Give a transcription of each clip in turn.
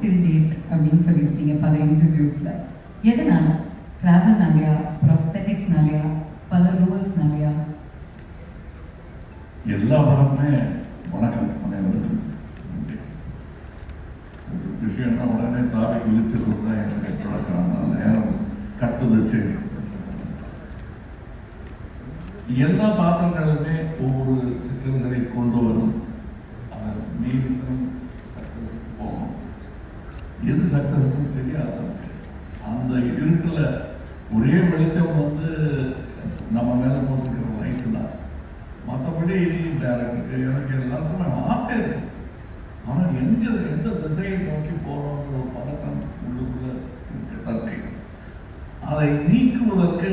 டில் அப்படின்னு சொல்லியிருக்கீங்க பல இன்டர்வியூஸில் எதனால்? ட்ராவல்னாலையா ப்ராஸ்தட்டிக்ஸ்னாலையா பல ரூல்ஸ்னாலையா எல்லா படமுமே வணக்கம். அனைவருக்கும் ஒரு விஷயம்னா உடனே தாவி குதிச்சிருந்தது தான் எனக்கு பழக்கம் நேரம் கட்டுதச்சு எல்லா பாத்திரங்களுமே ஒவ்வொரு சிக்கல்களை கொண்டு வரும் அது நீதித்தனம் சக்சஸ் போகணும் எது சக்சஸ்னு தெரியாது நமக்கு. அந்த இருட்டில் ஒரே வெளிச்சம் வந்து நம்ம மேலே போட்டுருக்கிற லைட்டு தான். மற்றபடி டேரக்டருக்கு எனக்கு எல்லாருக்குமே ஆசை இருக்கு. ஆனால் எங்க எந்த திசையை நோக்கி போகிறோங்கிற ஒரு பதட்டம் உள்ளுக்குள்ளே இருக்கத்தான் செய்யும் அதை நீக்குவதற்கு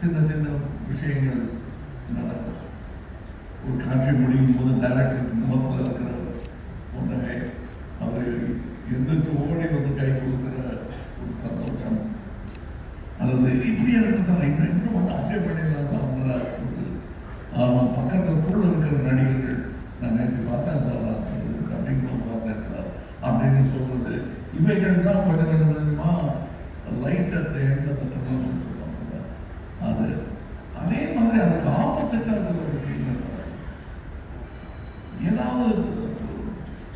சின்ன சின்ன விஷயங்கள் நடக்கும். ஒரு காட்சி முடியும் போது டேரக்டர் முகத்தில் இருக்கிற புன்னகை அவர் எந்திரிச்சு ஓடி வந்து கை கொடுக்குற ஒரு சந்தோஷம் அல்லது இப்படி இருக்கிறது இன்னும் இன்னும் ஒன்று அங்கே பண்ணிடலாம் சார் அவன் பக்கத்தில் கூட இருக்கிற நடிகர்கள் நான் நேற்று பார்த்தேன் சார் டப்பிங் பார்த்தேன் சார் அப்படின்னு சொல்றது இவைகள் தான் கொஞ்சம் கொஞ்சம் கொஞ்சமாக லைட் அட் எண்ட தட்டணும்னு சொல்லுவாங்கல்ல அது அதே மாதிரி அதுக்கு ஆப்போசிட்டாக இருக்கிற விஷயங்கள் நடக்கும். ஏதாவது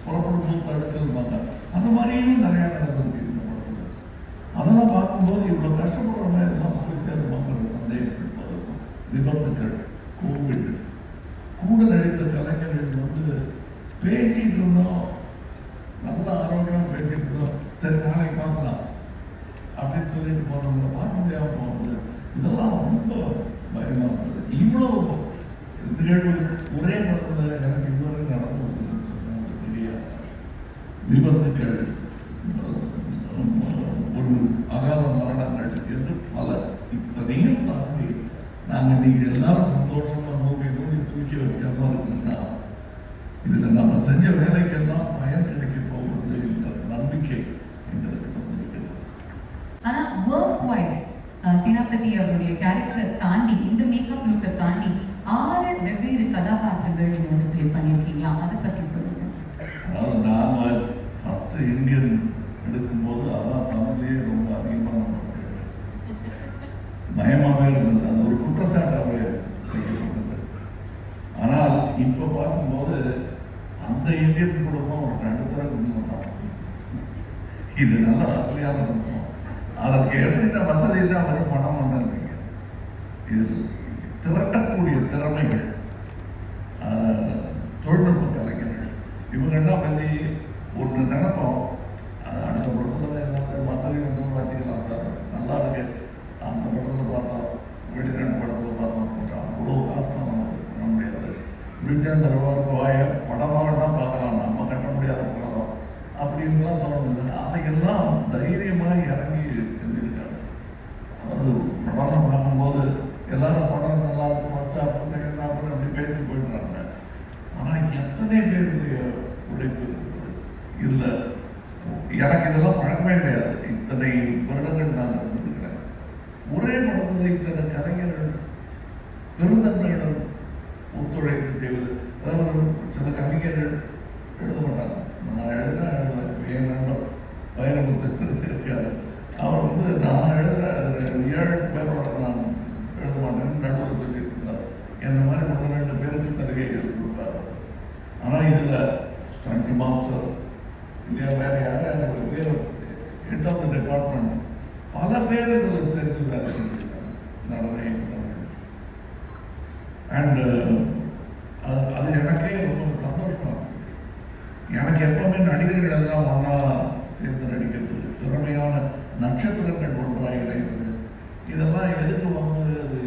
புறப்படும் போது தடுக்கல் பார்த்தா அந்த மாதிரியும் நிறையா நடந்திருக்கு இந்த படத்தில் அதெல்லாம் பார்க்கும்போது இவ்வளோ கஷ்டப்படுறவங்க எல்லாம் போய் சேருமாங்கிற சந்தேகங்கள் வரும் விபத்துக்கள் கோவிட் கூட நடித்த கலைஞர்கள் வந்து பேசிட்டு இருந்தோம் நல்ல ஆரோக்கியமாக பேசிட்டு இருந்தோம் சரி நாளைக்கு பார்க்கலாம் அப்படின்னு சொல்லிட்டு போனவங்களை பார்க்க முடியாமல் போனது இதெல்லாம் ரொம்ப பயமா இருந்தது இவ்வளோ நிகழ்வுகள் ஒரே படத்தில் எனக்கு இதுவரை நடந்தது சொன்னால் அது பெரிய விபத்துக்கள் ஒரு அகால மரணங்கள் என்று பல இத்தனையும் தாண்டி நாங்கள் நீங்கள் எல்லாரும் சந்தோஷமா நோக்கி நோக்கி தூக்கி வச்சுக்காம இருக்கோம்னா இதில் நம்ம செஞ்ச வேலைக்கெல்லாம் பயன் கிடைக்கும் இப்போ பார்க்கும்போது அந்த இந்தியன் குடும்பம் ஒரு நடுத்தர குடும்பம் தான். இது நல்ல வசதியான குடும்பம். அதற்கு எப்படின்னா வசதினா வெறும் பணம் ஒன்றும் இல்லைங்க இதில் திரட்டக்கூடிய திறமைகள் ஆஹ், தொழில்நுட்ப கலைஞர்கள் இவங்கெல்லாம் பற்றி ஒன்று நினைப்போம் அது அடுத்த படத்தில் ஏதாவது வசதி வந்து வச்சுக்கலாம் சார் நல்லா இருக்கு அந்த படத்தில் பார்த்தோம் வெளிநாட்டு படத்தில் பார்த்தோம் போட்டோம் அவ்வளோ காஸ்ட்டும் நமக்கு பண்ண முடியாது விஜயந்திர வாய படமாக தான் பார்க்கலாம் நம்ம கட்ட முடியாத படம் அப்படின்லாம் தோணுது அதையெல்லாம் தைரியமாக இறங்கி செஞ்சிருக்காரு அதாவது படம் பார்க்கும்போது எல்லாரும் படம் நல்லா இருக்கும் ஃபர்ஸ்ட் ஹாஃப் செகண்ட் ஹாஃப் அப்படி பேசி போயிடுறாங்க ஆனால் எத்தனை பேருடைய உழைப்பு இருக்கிறது இதில் எனக்கு இதெல்லாம் பழக்கமே கிடையாது இத்தனை வருடங்கள் நான் இருந்திருக்கிறேன் ஒரே படத்தில் இத்தனை கலைஞர்கள் பெருந்தன்மையுடன் ஒத்துழைத்து செய்வது அதாவது சில கவிஞர்கள் எழுத மாட்டாங்க நான் எழுத எழுதுவேன் என் நண்பர் வைரமுத்து இருக்காரு அவர் வந்து நான் எழுதுற ஏழு பேரோட நான் எழுத மாட்டேன்னு நடுவில் சொல்லிட்டு இருந்தார் என்ன மாதிரி ஒன்று ரெண்டு பேருக்கு சலுகைகள் கொடுப்பாரு ஆனால் இதில் ஸ்டண்ட் மாஸ்டர் இல்லையா வேற யாரும் யாரும் பேர் ஹெட் ஆஃப் த டிபார்ட்மெண்ட் பல பேர் இதில் சேர்த்து வேலை செஞ்சுருக்காங்க. நடன அண்டு அது அது எனக்கே ரொம்ப சந்தோஷமா இருந்துச்சு. எனக்கு எப்பவுமே நடிகர்கள் எல்லாம் ஒன்றா சேர்ந்து நடிக்கிறது திறமையான நட்சத்திரங்கள் ஒன்றாக இணைவது இதெல்லாம் எதுக்கு வந்து அது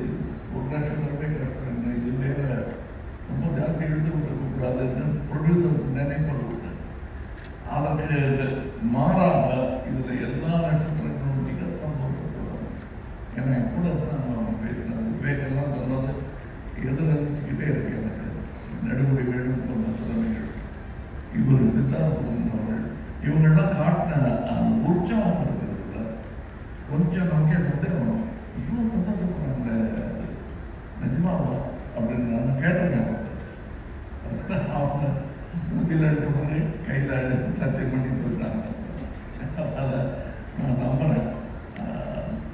ஒரு நட்சத்திரம் கஷ்டம் இது வேற ரொம்ப ஜாஸ்தி எடுத்து கொடுக்கக்கூடாதுன்னு ப்ரொடியூசர்ஸ் நினைப்பது உண்டு அதற்கு மாறாக இதில் எல்லா நட்சத்திரங்களும் மிக சந்தோஷத்துடன் ஏன்னா என் கூட தான் அவங்க பேசினாங்க விவேகெல்லாம் சொன்னது எதிர்த்துக்கிட்டே இருக்கு எனக்கு. நடுமுடி வேணும் போன்ற திறமைகள். இவர் சித்தார்த்தம் அவர்கள் இவங்கெல்லாம் காட்டின அந்த உற்சாகம் இருக்கிறதுல கொஞ்சம் நமக்கே சந்தேகம் வரும் இவ்வளோ சந்தோஷப்படுறாங்களே நிஜமாவா அப்படின்னு நான் கேட்டிருக்கேன் அவங்க மூத்தியில் அடித்த மாதிரி கையில் அடித்து சத்தியம் பண்ணி சொல்லிட்டாங்க அதனால் நான் நம்புகிறேன்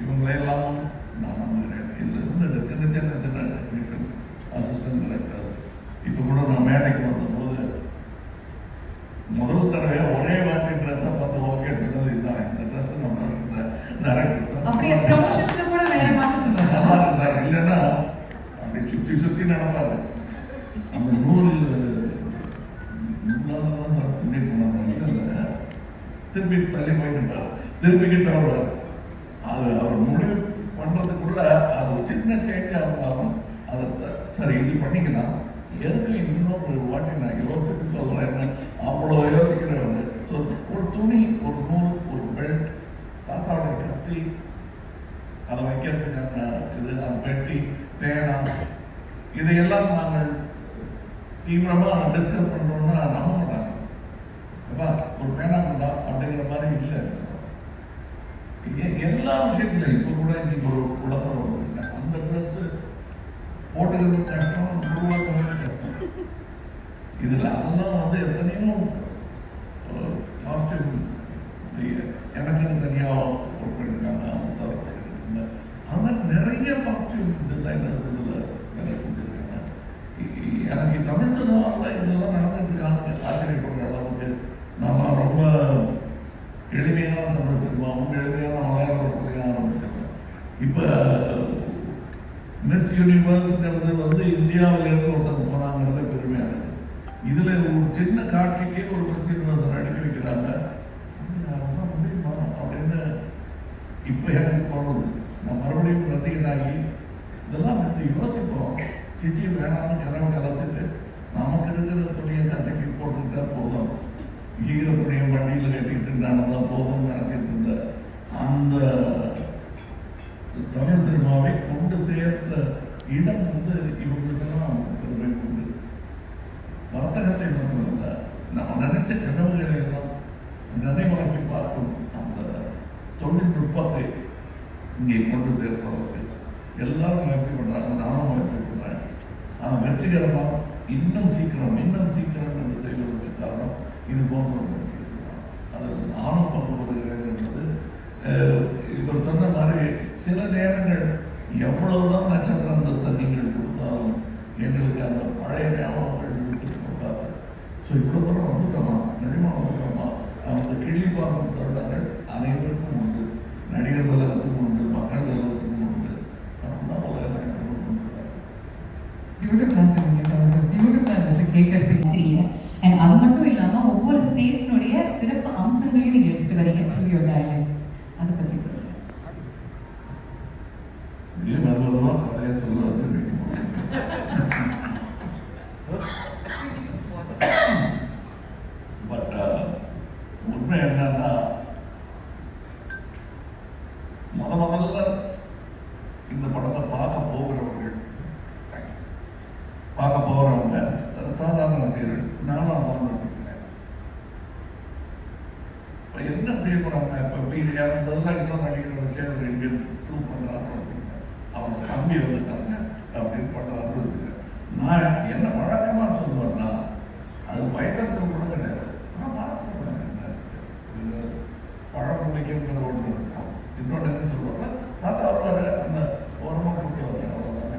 இவங்களையெல்லாம் நான் நம்புகிறேன் இதில் இருந்து சின்ன சின்ன சின்ன டெக்னீஷியன் அசிஸ்டன்ட் டைரக்டர் இப்போ கூட நான் மேடைக்கு வந்தபோது முதல் தடவையாக ஒரே வாட்டி ட்ரெஸ்ஸை பார்த்து ஓகே சொன்னது இதுதான் இந்த ட்ரெஸ் நம்ம டேரக்டர் அப்படியே ப்ரமோஷன்ஸ்ல கூட வேற மாதிரி சார் இல்லைன்னா அப்படி சுத்தி சுத்தி நடப்பாரு நம்ம நூல் நூலால தான் சார் போனாங்க. திருப்பி தள்ளி போயிட்டு திருப்பிக்கிட்டு வருவார் அது அவர் முடிவு பண்றதுக்குள்ள அது ஒரு சின்ன சேஞ்சாக இருந்தாலும் அதை த- சரி இது பண்ணிக்கலாம் எதுக்கு இன்னொரு வாட்டி நான் யோசிச்சுட்டு சொல்றேன்னு அவ்வளோ யோசிக்கிறவர் ஸோ ஒரு துணி ஒரு நூல் ஒரு பெல்ட் தாத்தாவுடைய கத்தி அதை வைக்கிறதுக்கான இது அந்த பெட்டி பேனா இதையெல்லாம் நாங்கள் தீவிரமாக டிஸ்கஸ் பண்ணுறோம்னா நம்ப மாட்டாங்க அப்பா ஒரு பேனா கொண்டா அப்படிங்கிற மாதிரி இல்லை. இருக்கும் எல்லா விஷயத்திலும் இப்போ கூட இன்னைக்கு ஒரு குழந்தை வந்துருங்க அந்த ட்ரெஸ் போட்டுக்கிறது கஷ்டம் உருவாக்குறது கஷ்டம். இதில் அதெல்லாம் வந்து எத்தனையோ இந்தியாவிலிருந்து ஒருத்தங்க போனாங்கிறது பெருமையாக இருக்கு. இதில் ஒரு சின்ன காட்சிக்கே ஒரு பிரசீனிவாசன் யூனிவர்ஸ் வைக்கிறாங்க அதெல்லாம் முடியுமா? அப்படின்னு இப்போ எனக்கு தோணுது. நான் மறுபடியும் ரசிகனாகி இதெல்லாம் வந்து யோசிப்போம். சிச்சி வேணான்னு கனவு கலைச்சிட்டு நமக்கு இருக்கிற துணியை கசக்கி போட்டுக்கிட்டா போதும். ஈர துணியை வண்டியில் கட்டிட்டு நடந்தா போதும்னு நினச்சிட்டு இருந்த அந்த தமிழ் சினிமாவை கொண்டு சேர்த்த இடம் வந்து இவங்களுக்கெல்லாம் பெருமை உண்டு வர்த்தகத்தை மட்டுமல்ல நம்ம நினைச்ச கனவுகளை எல்லாம் நினைவாக்கி பார்க்கும் அந்த தொழில்நுட்பத்தை இங்கே கொண்டு சேர்ப்பதற்கு எல்லாரும் முயற்சி பண்ணுறாங்க நானும் முயற்சி பண்ணுறேன் ஆனால் வெற்றிகரமாக இன்னும் சீக்கிரம் இன்னும் சீக்கிரம் என்று செய்வதற்கு காரணம் இது போன்ற ஒரு முயற்சிகள் தான். அதில் நானும் பங்கு பெறுகிறேன் என்பது இவர் சொன்ன மாதிரி சில நேரங்கள் எவ்வளவுதான் நட்சத்திர அந்தஸ்தை நீங்கள் கொடுத்தாலும் எங்களுக்கு அந்த பழைய ஞாபகங்கள் விட்டு போகாது. ஸோ இவ்வளோ தூரம் வந்துட்டோமா? நிஜமா வந்துட்டோமா? அந்த கிளி பார்க்கும் தருணங்கள் அனைவருக்கும் உண்டு. நடிகர் தலகத்துக்கும் உண்டு மக்கள் தலகத்துக்கும் உண்டு. அப்படின்னா உலகம் கொண்டு பியூட்டிஃபுல்லா சொன்னீங்க சார் பியூட்டிஃபுல்லா இருந்துச்சு கேட்கறதுக்கு தெரிய அண்ட் அது மட்டும் இல்லாம ஒவ்வொரு ஸ்டேட்டினுடைய சிறப்பு அம்சங்களையும் நீங்க எடுத்துட்டு வரீங்க த்ரூ யோர் டயலாக்ஸ் அதை பத்தி சொல்லுங்க. olmak hayatımı hatırlıyorum. என்ன வழக்கமாக சொல்லுவேன்னா அது பயத்திற்கு கூட கிடையாது. ஆனால் மாற்றணும் பழம் குடிக்கிற ஒன்று இருக்கும் இன்னொன்று என்ன சொல்லுவாங்க தாத்தா வருவாரு அந்த ஓரமாக கூட்டு வரல அவ்வளோதானே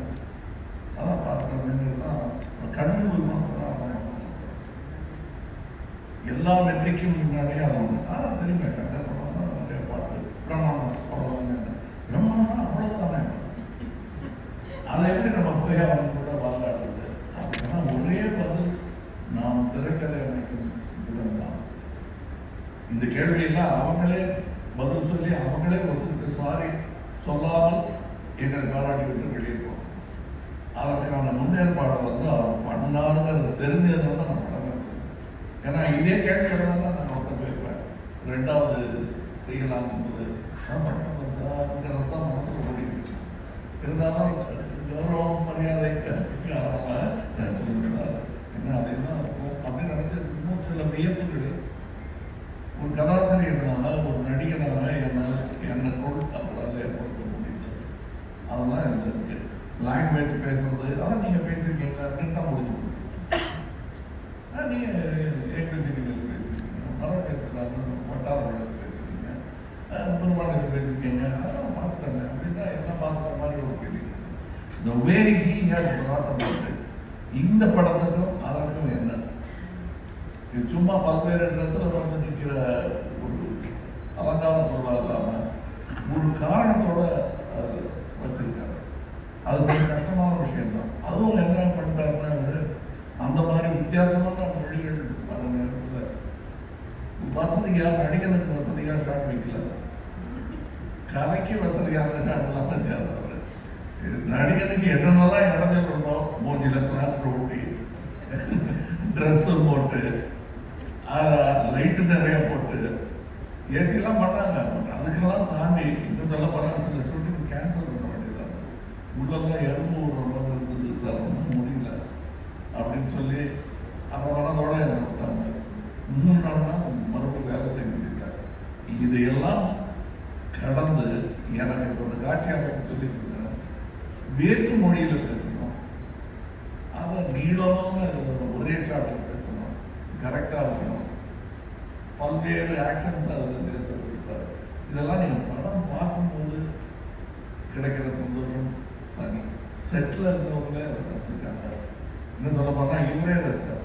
அதான் பார்க்குறோம் தான் கண்ணு மூலமாக எல்லா வெற்றிக்கும் முன்னாடியே அவன் ஒன்று ஆ தெரியுமே கங்கர் படம் தான் நிறைய பாட்டு பிரம்மாண்டம் அவ்வளோதானே பிரம்மாண்டம் அவ்வளோதானே அதை எப்படி நம்ம போய் அவங்க கூட வாங்காடுறது அதுக்கெல்லாம் ஒரே பதில் நாம் திரைக்கதை அமைக்கும் விதம் தான் இந்த கேள்வியெல்லாம் அவங்களே பதில் சொல்லி அவங்களே ஒத்துக்கிட்டு சாரி சொல்லாமல் எங்களை பாராட்டி விட்டு வெளியே போகணும் அதற்கான முன்னேற்பாடு வந்து அவர் பண்ணாருங்கிறது தெரிஞ்சதுனால தான் நான் படம் ஏன்னா இதே கேள்வியோட தான் நான் அவர்கிட்ட போயிருப்பேன். ரெண்டாவது செய்யலாம் என்பது. நான் பண்ண தான் மனசுக்கு முடியும் இருந்தாலும் கௌரவம் மரியாதை காரணமாக நான் என்ன அதே தான் இருக்கும். அப்படின்னு நினச்சி இன்னும் சில வியப்புகள். ஒரு கதாசிரியனாக ஒரு நடிகனாக என்ன என்னை கொள் ஏற்படுத்த முடிந்தது அதெல்லாம் எனக்கு இருக்கு லாங்குவேஜ் பேசுறது அதான் நீங்கள் பேசியிருக்கீங்க அப்படின்னு முடிஞ்சு போச்சு ஆ, நீங்க எங்களுக்கு நீங்கள் பேசுறீங்க மரம் எடுத்துறாங்க வட்டார வழக்கு பேசுறீங்க பேசியிருக்கீங்க அதெல்லாம் பார்த்துட்டேங்க. அப்படின்னா என்ன பார்த்துட்ட மாதிரி ஒரு feeling the way he has brought இந்த படத்துக்கும் அதற்கும் என்ன? இது சும்மா பல்வேறு ட்ரெஸ்ஸில் வந்து நிற்கிற ஒரு அலங்கார பொருளாக இல்லாமல் ஒரு காரணத்தோட அது அது கொஞ்சம் கஷ்டமான விஷயம்தான். அதுவும் என்ன பண்ணிட்டாருன்னா அந்த மாதிரி வித்தியாசமான மொழிகள் வர நேரத்தில் வசதியாக நடிகனுக்கு வசதியாக ஷாட் வைக்கல கதைக்கு வசதியான ஷாட் தான் வச்சார் நடிகனுக்கு என்னென்னலாம் இடத்துல இருந்தோம் மூஞ்சில கிளாஸ் ஓட்டி ட்ரெஸ்ஸு போட்டு லைட்டு நிறைய போட்டு ஏசிலாம் பண்ணாங்க. பட் அதுக்கெல்லாம் தாண்டி இன்னும் சொல்ல போனால் சொல்லி இப்பெல்லாம் எறும்பு விடுற இருந்தது சார் ஒன்றும் முடியல. அப்படின்னு சொல்லி அந்த மனதோட என்ன விட்டாங்க. மூணு நாள் தான் மறுபடியும் வேலை செய்ய முடியல இதையெல்லாம் கடந்து எனக்கு இப்போ அந்த காட்சி அமைப்பு சொல்லிட்டு இருந்தேன் வேற்று மொழியில் பேசணும். அதை நீளமான ஒரே சாட்டில் பேசணும். கரெக்டாக இருக்கணும். பல்வேறு ஆக்ஷன்ஸ் அதில் சேர்த்து இதெல்லாம் நீங்கள் படம் பார்க்கும்போது கிடைக்கிற சந்தோஷம் செட்டில் இருந்தவங்களே அதை ரசிச்சாங்க இன்னும் சொல்ல போனால் இவரே ரசிச்சார்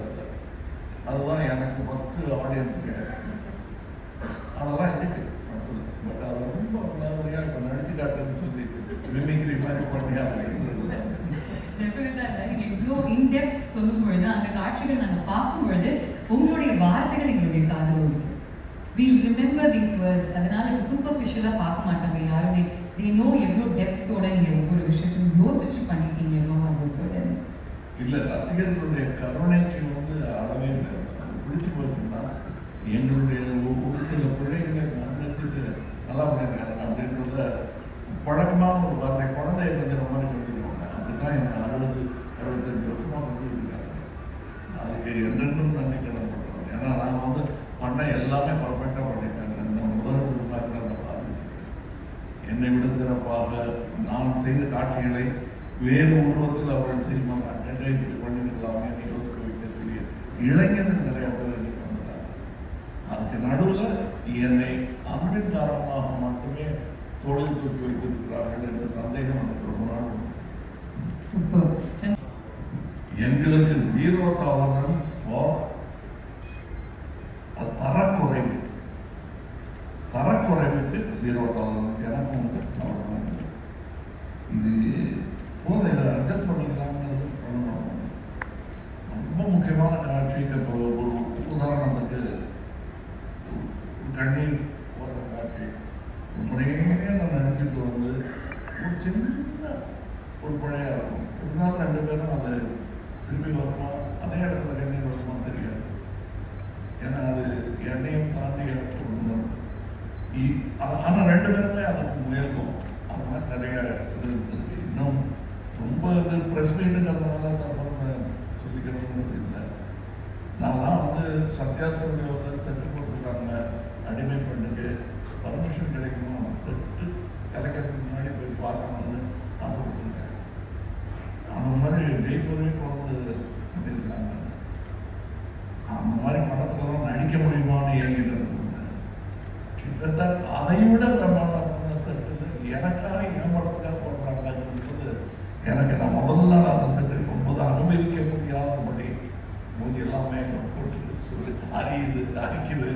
அதுதான் எனக்கு ஃபஸ்ட்டு ஆடியன்ஸுக்கு அதெல்லாம் இருக்கு படத்தில். பட் அது ரொம்ப விளாவரியாக இப்போ நடிச்சு காட்டுன்னு சொல்லி மிமிக்ரி மாதிரி பண்ணி அதை சொல்லும் பொழுது அந்த காட்சிகள் நாங்கள் பார்க்கும் பொழுது உங்களுடைய வார்த்தைகள் எங்களுடைய காதல் ஒலிக்கும் வில் ரிமெம்பர் தீஸ் வேர்ட்ஸ் அதனால சூப்பர்ஃபிஷியலாக பார்க்க மாட்டாங்க யாருமே. தே நோ எவ்வளோ டெப்த்தோட நீங்க ஒவ்வொரு விஷயத்தையும் யோசிச்சு பண்ணிருக்கீங்க எவ்வளோ உங்களுக்கு இல்லை ரசிகர்களுடைய கருணைக்கு வந்து அளவே இல்லை. பிடிச்சு போச்சுன்னா எங்களுடைய ஒரு சில falamos não se வந்து சத்யா ஸ்டுடியோவில் செட்டு போட்டிருக்காங்க அடிமை பெண்ணுக்கு பர்மிஷன் கிடைக்குமா செட்டு கலைக்கிறதுக்கு முன்னாடி போய் பார்க்கணும்னு ஆசைப்பட்டிருக்கேன் அந்த மாதிரி ஜெய்ப்பூரே கொண்டு பண்ணியிருக்காங்க அந்த மாதிரி படத்துலலாம் நடிக்க முடியுமான்னு ஏங்கிட்டு இருந்தேன் கிட்டத்தட்ட அதை விட பிரம்மாண்டமான செட்டு எனக்காக என் படத்துக்காக போடுறாங்கன்றது எனக்கு நான் முதல் நாள் அந்த செட்டு போகும்போது அனுபவிக்க முடியாதபடி மூஞ்சி எல்லாமே போட்டு சொல்லி அறியுது அரிக்குது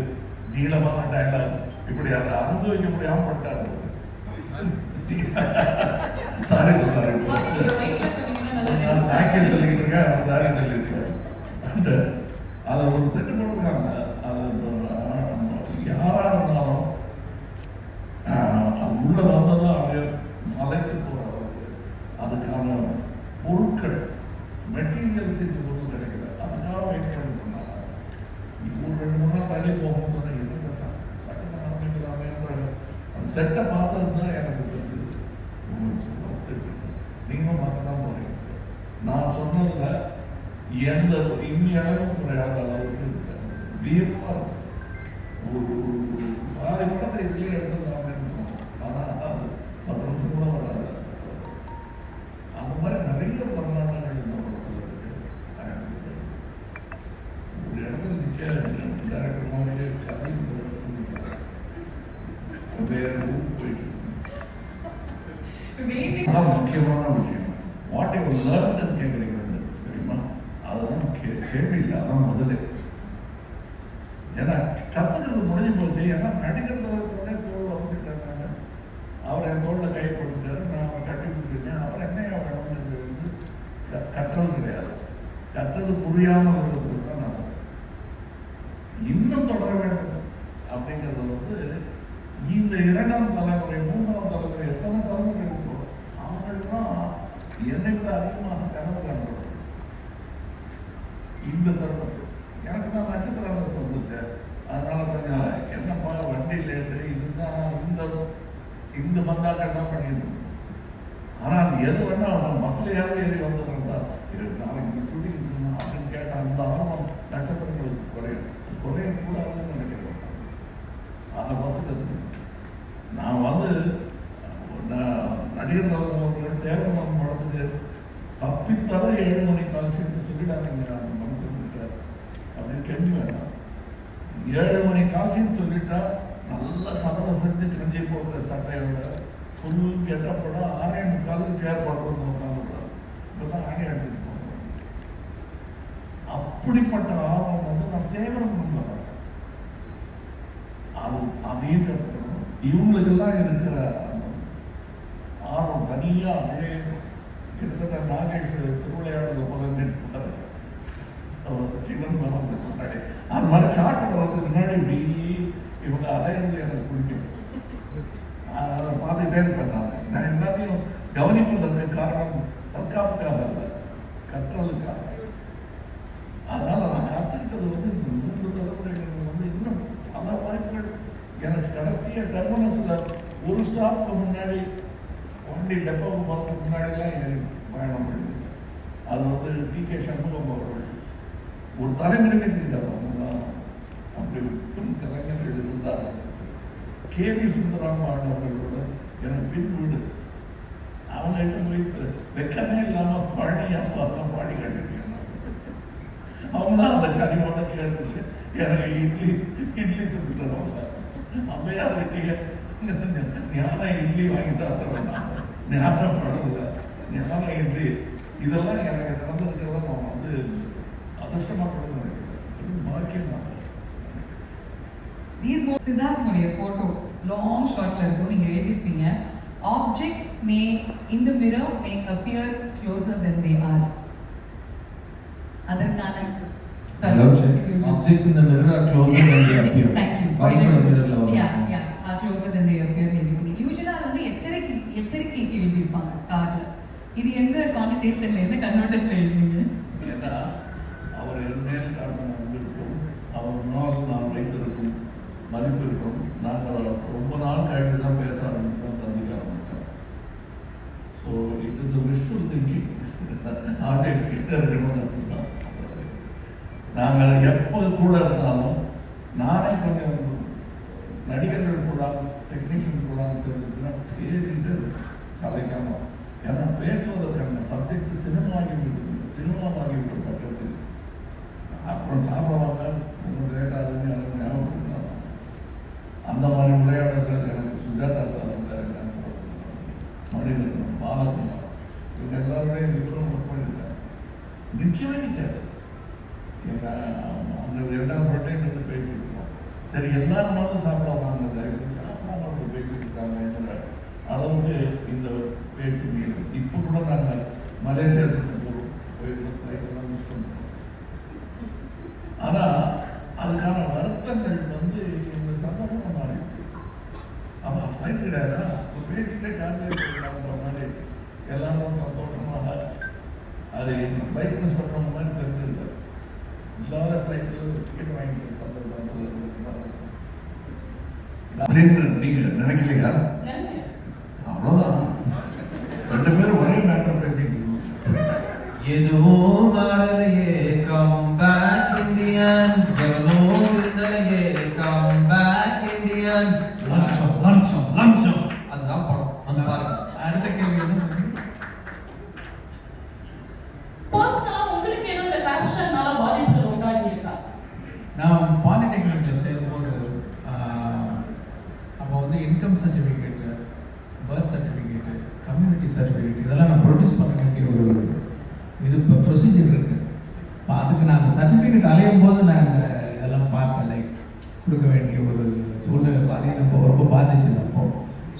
நீளமான டயலாக் இப்படி அதை அனுபவிக்க முடியாம பட்டாரு. சாரி சொல்லாரு நான் தேங்க்யூ சொல்லிட்டு இருக்கேன் அவர் சாரி சொல்லியிருக்கேன் அந்த அதை ஒரு செட்டு போட்டிருக்காங்க அது யாரா இருந்தாலும் ஆஹ், அது உள்ள வந்ததும் அப்படியே மலைத்து போற அளவுக்கு அதுக்கான பொருட்கள் மெட்டீரியல் செஞ்ச பொருள் கிடைக்கல அதுக்காக வெயிட் பண்ணி பண்ணாங்க இப்போ ஒரு ரெண்டு மூணு நாள் தள்ளி போகும்போது சொன்னேன், என்ன சட்டம் ஆரம்பிக்கலாமேன்ற அந்த செட்டை பார்த்தது தான் எனக்கு தெரிஞ்சது உங்களுக்கு ஒத்துக்கிட்டு. நீங்களும் பார்த்து தான் போறீங்க நான் சொன்னதுல எந்த இன்னி அளவுக்கு குறையாத அளவுக்கு Muriyama. நடிகர் ராகவன் அவர்கள் தப்பித்தவரை ஏழு மணி காட்சி சொல்லிடாதீங்க. அந்த மனசுல அப்படின்னு கெஞ்சி வேண்டாம். ஏழு மணி காட்சின்னு சொல்லிட்டா நல்ல சதவ செஞ்சு கிழிஞ்சி போடுற சட்டையோட ஃபுல் கெட்டப்பட ஆறே முக்காலுக்கு சேர் படுறது உட்காந்துருக்காரு இப்போ தான் அடிச்சுட்டு போகிறாங்க அப்படிப்பட்ட ஆர்வம் வந்து நான் தேவரம் பண்ண பார்த்தேன். அது அதையும் கற்றுக்கணும். இவங்களுக்கெல்லாம் எனக்கு வந்ததுக்கு முன்னாடி. அது மாதிரி ஷார்ட்டில் வந்து முன்னாடி இப்படி இவங்க அடைந்து அதை குடிக்கணும் அதை பார்த்துக்கிட்டே இருப்பேன் நான் நான் எல்லாத்தையும் கவனிப்பதற்கு காரணம் எனக்கு இட்லி இட்லி சுட்டு தருவாங்க அம்மையார் ரெட்டியில் இட்லி வாங்கி சாப்பிட்றேன் ஞானம் பழகல ஞானம் இட்லி. இதெல்லாம் எனக்கு நடந்திருக்கிறத நான் வந்து அதிர்ஷ்டமாக கூட நினைக்கிறேன் பாக்கியமாக These more சித்தார்த்தனுடைய ஃபோட்டோ லாங் ஷார்ட்ல இருக்கும். நீங்க எழுதிருப்பீங்க ஆப்ஜெக்ட்ஸ் மே இந்த the mirror make appear closer then they are அதற்கான objects in the mirror are closer than they appear. Thank you. Or even a mirror lower. Yeah, yeah. Are closer than they appear. யூஸ்வலாக அது வந்து எச்சரிக்கை எச்சரிக்கைக்கு எழுதியிருப்பாங்க காரில் இது என்ன கான்டேஷன்ல என்ன கண்ணோட்டத்தில் எழுதிங்க ஏன்னா മുതലായിട്ട് அது பிரைட்னஸ் பண்ணுற முன்னாடி தெரிஞ்சிருக்க இல்லாத ஃப்ளைட்டில் ஒரு டிக்கெட் வாங்கிட்டு சாப்பிட்றது நீங்கள் நினைக்கலையா? பர்த் சர்டிஃபிகேட்டு கம்யூனிட்டி சர்டிஃபிகேட் இதெல்லாம் நான் ப்ரொடியூஸ் பண்ண வேண்டிய ஒரு இது இப்போ ப்ரொசீஜர் இருக்குது இப்போ அதுக்கு நான் அந்த சர்டிஃபிகேட் அலையும் போது நான் இதெல்லாம் பார்த்தேன் லைக் கொடுக்க வேண்டிய ஒரு சூழ்நிலை. அதையும் நம்ம ரொம்ப பாதிச்சு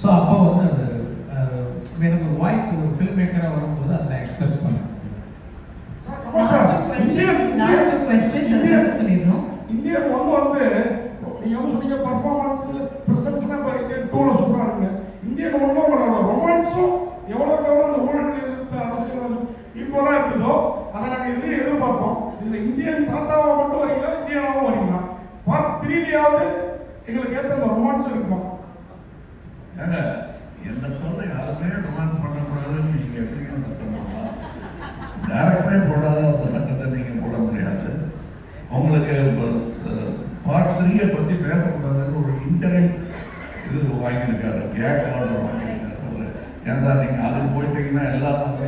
ஸோ அப்போ வந்து அது எனக்கு ஒரு வாய்ப்பு ஒரு ஃபில்ம் மேக்கராக வரும்போது அதை நான் எக்ஸ்பிரஸ் பண்ணேன். இதுல இந்தியன் தாத்தாவா மட்டும் வரீங்களா இந்தியனாவும் வரீங்களா? பார்ட் த்ரீலியாவது எங்களுக்கு ஏற்ற அந்த ரொமான்ஸ் இருக்குமா? ஏங்க என்னை தவிர யாருமே ரொமான்ஸ் பண்ணக்கூடாதுன்னு நீங்க எப்படிங்க சட்டம் பண்ணலாம் டேரக்டரே போடாத அந்த சட்டத்தை நீங்க போட முடியாது. உங்களுக்கு பார்ட் த்ரீயை பத்தி பேசக்கூடாதுன்னு ஒரு இன்டர்நெட் இது வாங்கியிருக்காரு கேக் ஆர்டர் வாங்கியிருக்காரு ஏன் சார் நீங்க அதுக்கு போயிட்டீங்கன்னா எல்லாரும் அந்த